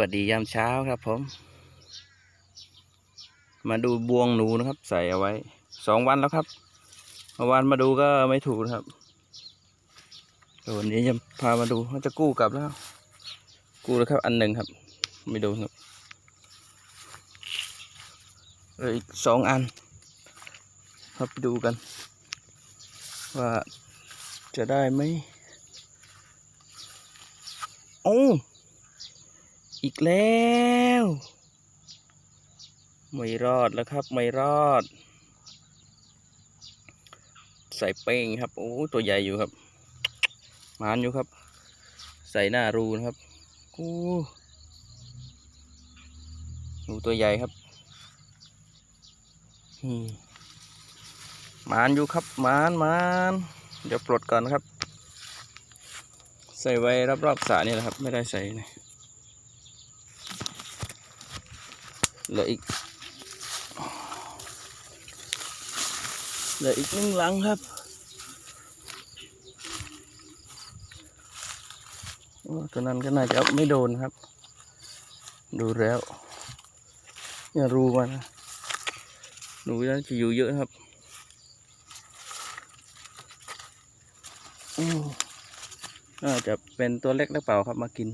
วัสดียามเช้าครับผม มาดูบวงหนูนะครับ ใส่เอาไว้สองวันแล้วครับเมื่อวานมาดูก็ไม่ถูกนะครับแต่วันนี้จะพามาดูว่าจะกู้กลับแล้ว กู้แล้วครับ อันหนึ่งครับ ไม่ดูครับเลืออีกสองอัน ครับไปดูกัน ว่าจะได้ไหมโอ้ อีกแล้ว ไม่รอดแล้วครับ ไม่รอด ใส่เป้งครับ โอ้ตัวใหญ่อยู่ครับมานอยู่ครับ ใส่หน้ารูนะครับโอ้ดูตัวใหญ่ครับมานอยู่ครับมานมานเดี๋ยวปลดก่อนครับ ใส่ไว้รอบๆสรนี่แหละครับ ไม่ได้ใส่นะ เหลืออีกเหลืออีกหนึ่งหลังครับตัวนั้นก็น่าจะไม่โดนครับ ดูแล้วอย่ารูมันหนูน่าจะอยู่เยอะครับอน่าจะเป็นตัวเล็กหรือเปล่าครับมากิน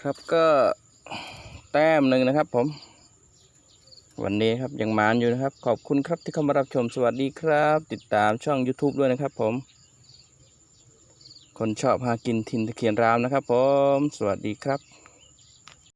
ครับก็แต้มหนึ่งนะครับผม วันนี้ครับยังมานอยู่นะครับ ขอบคุณครับที่เข้ามารับชมสวัสดีครับ ติดตามช่อง YouTube ด้วยนะครับผม คนชอบหากินทินตะเคียนรามนะครับผม สวัสดีครับ